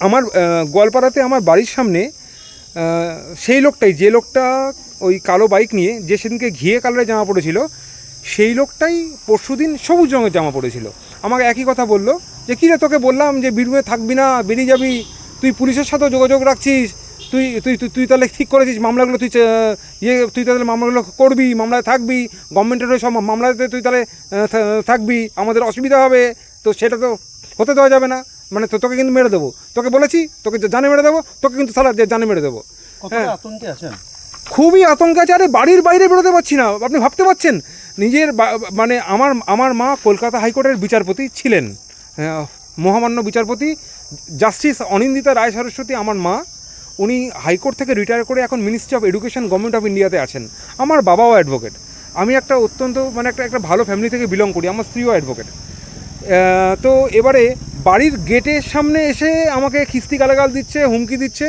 আমার গোয়ালপাড়াতে আমার বাড়ির সামনে সেই লোকটাই, যে লোকটা ওই কালো বাইক নিয়ে যে সেদিনকে ঘিয়ে কালারের জামা পড়েছিল, সেই লোকটাই পরশুদিন সবুজ রঙের জামা পড়েছিল। আমাকে একই কথা বলল, যে কী রে তোকে বললাম যে বীরভূমে থাকবি না, বেরিয়ে যাবি? তুই পুলিশের সাথেও যোগাযোগ রাখছিস? তুই তুই তুই তাহলে ঠিক করেছিস, মামলাগুলো তুই ইয়ে তুই তাহলে মামলাগুলো করবি, মামলায় থাকবি গভর্নমেন্টের সব মামলাতে তুই তাহলে থাকবি, আমাদের অসুবিধা হবে, তো সেটা তো হতে দেওয়া যাবে না। মানে তো তোকে কিন্তু মেরে দেবো। তোকে বলেছি তোকে জানে মেরে দেবো তোকে কিন্তু সারা জানে মেরে দেবো। কতটা আতঙ্কে আছেন? খুবই আতঙ্ক আছে আরে বাড়ির বাইরে বেরোতে পারছি না। আপনি ভাবতে পারছেন নিজের মানে আমার আমার মা কলকাতা হাইকোর্টের বিচারপতি ছিলেন। মহামান্য বিচারপতি জাস্টিস অনিন্দিতা রায় সরস্বতী আমার মা উনি হাইকোর্ট থেকে রিটায়ার করে এখন ministry of education government of ইন্ডিয়াতে আছেন। আমার বাবাও অ্যাডভোকেট আমি একটা অত্যন্ত মানে একটা একটা ভালো ফ্যামিলি থেকে বিলং করি আমার স্ত্রীও অ্যাডভোকেট তো এবারে বাড়ির গেটের সামনে এসে আমাকে খিস্তি গালাগাল দিচ্ছে হুমকি দিচ্ছে।